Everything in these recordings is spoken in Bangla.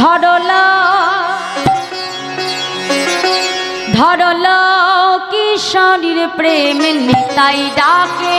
ধরল ধরল কিশোরীর প্রেম নিতাই ডাকে।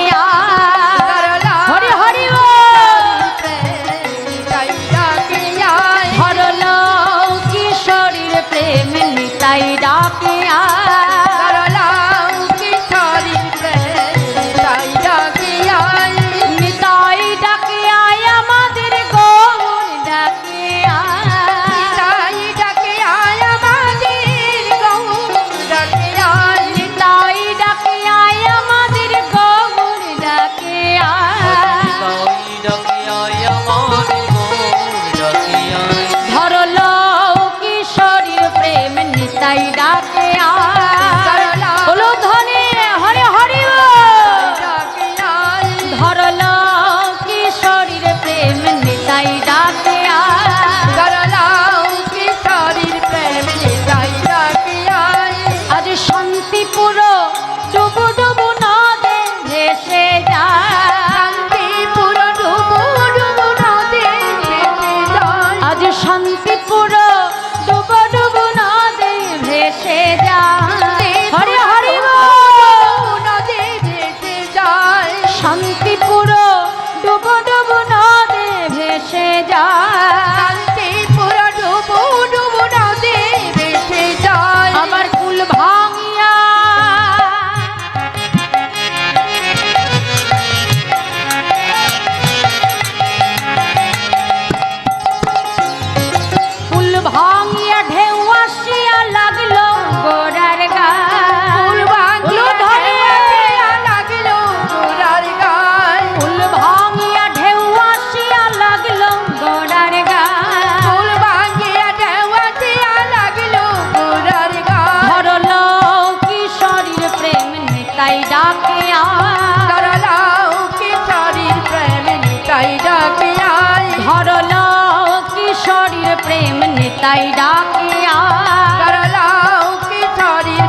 শান্তিপুর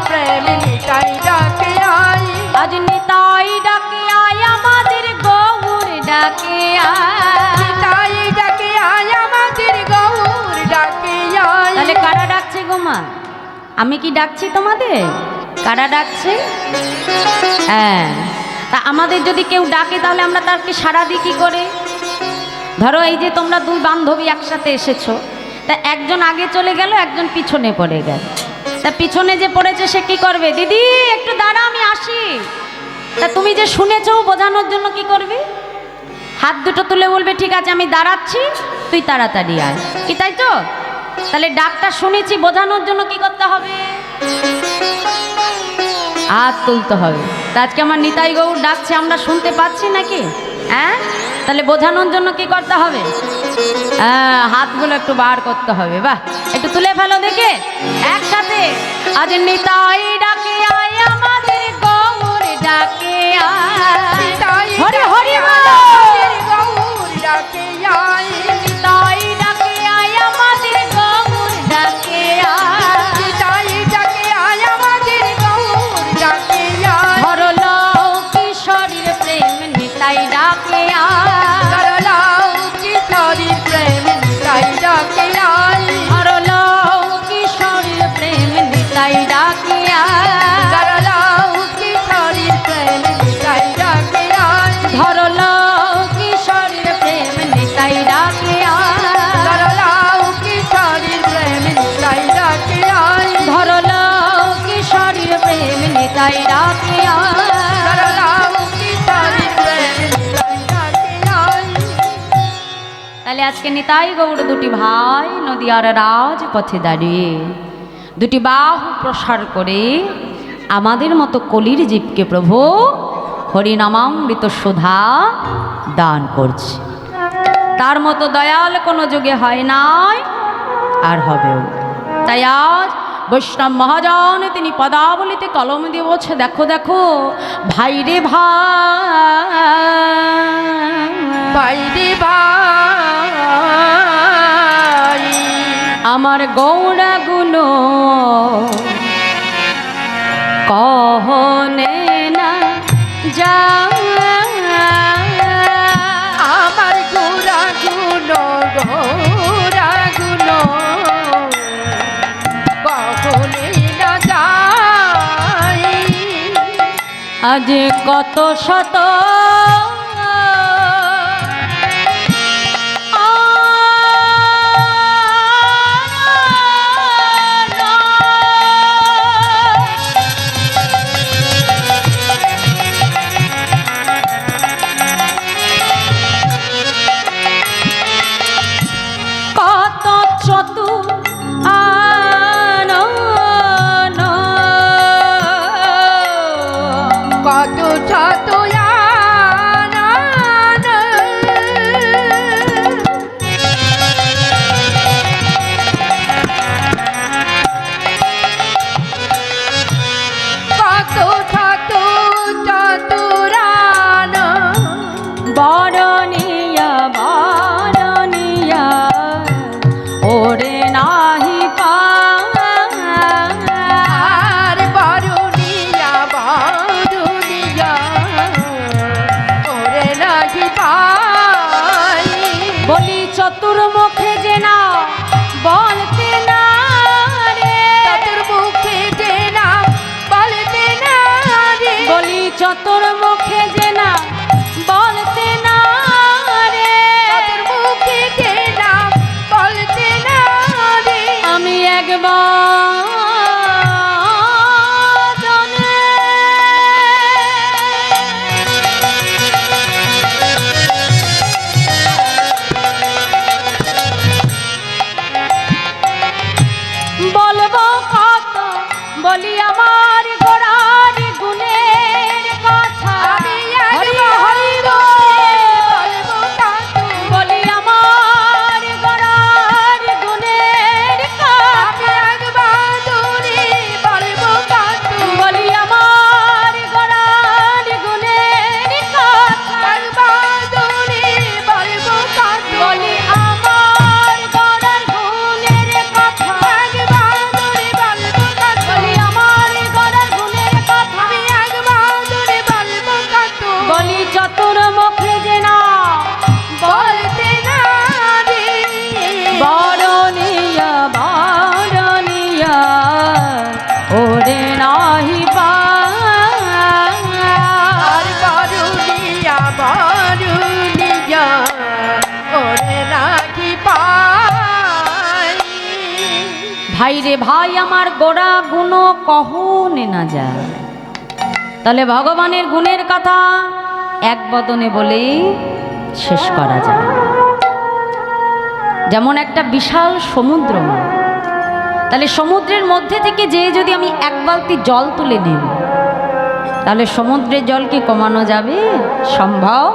প্রেম নিতাই ডাকে আয় আজ নিতাই ডাকে আয় আমাদের গৌর ডাকে আয় তাহলে কারা ডাকছে গো মা? আমি কি ডাকছি তোমাদের? কারা ডাকছে? হ্যাঁ। তা আমাদের যদি কেউ ডাকে তাহলে আমরা তারকে সাড়া দিই কী করে? ধরো এই যে তোমরা দুই বান্ধবী একসাথে এসেছ। তা একজন আগে চলে গেল, একজন পিছনে পড়ে গেল। তা পিছনে যে পড়েছে সে কি করবে? দিদি, একটু দাঁড়া আমি আসি। তা তুমি যে শুনেছো বোঝানোর জন্য কি করবে? হাত দুটো তুলে বলবে, ঠিক আছে, আমি দাঁড়াচ্ছি, তুই তাড়াতাড়ি আয়। কি তাই তো? তাহলে ডাকটা শুনেছি, বোঝানোর জন্য কি করতে হবে? হাত তুলতে হবে। আজকে আমার নিতাই গৌর ডাকছে, আমরা শুনতে পাচ্ছি নাকি? হ্যাঁ? তাহলে বোঝানোর জন্য কি করতে হবে? হ্যাঁ হাতগুলো একটু বার করতে হবে বাহ। একটু তুলে ফেলো দেখে। একসাথে। আজ নিতাই ডাকে আয় আমাদের গৌর ডাকে আয়। হরি হরি। তাহলে আজকে নিতাই গৌড় দুটি ভাই নদীয়ার রাজ পথে দাঁড়িয়ে দুটি বাহু প্রসার করে আমাদের মতো কলির জীবকে প্রভু হরিনামামৃত সুধা দান করছে। তার মতো দয়াল কোনো যুগে হয় নাই আর হবেও। তাই আজ বৈষ্ণব মহাজন তিনি পদাবলিতে কলম দিয়ে বলছে দেখো দেখো ভাই রে ভাই। বাইরে ভাই। আমার গৌড়া গুলো কহনে না যা আজ কত শত বলি চতুর্মুখে যে না বলতে না রে বরণিয়া বরণিয়া ওরে নাহি পা আর বরুণিয়া বরুণিয়া ওরে রাখি ভাই রে ভাই আমার গোড়া গুণ কহনে না যায়। তাহলে ভগবানের গুণের কথা এক বদনে বলেই শেষ করা যায়। যেমন একটা বিশাল সমুদ্র তাহলে সমুদ্রের মধ্যে থেকে যে যদি আমি এক বালতি জল তুলে নিই, তাহলে সমুদ্রের জল কি কমানো যাবে? সম্ভব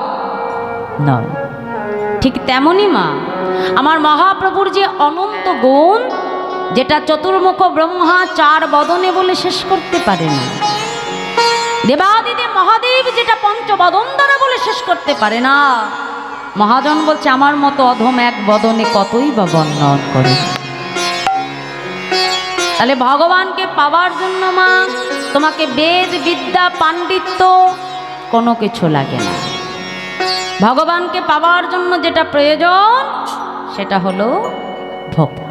নয়। ঠিক তেমনই মা, আমার মহাপ্রভুর যে অনন্ত গুণ, যেটা চতুর্মুখ ব্রহ্মা চার বদনে বলে শেষ করতে পারে না দেবাদিদেব মহাদেব যেটা পঞ্চবদন দ্বারা বলে শেষ করতে পারে না। মহাজন বলছে, আমার মতো অধম এক বদনে কতই বা বর্ণন করে? তাহলে ভগবানকে পাওয়ার জন্য মা, তোমাকে বেদ, বিদ্যা, পাণ্ডিত্য কোনো কিছু লাগে না। ভগবানকে পাওয়ার জন্য যেটা প্রয়োজন, সেটা হলো ভক্তি।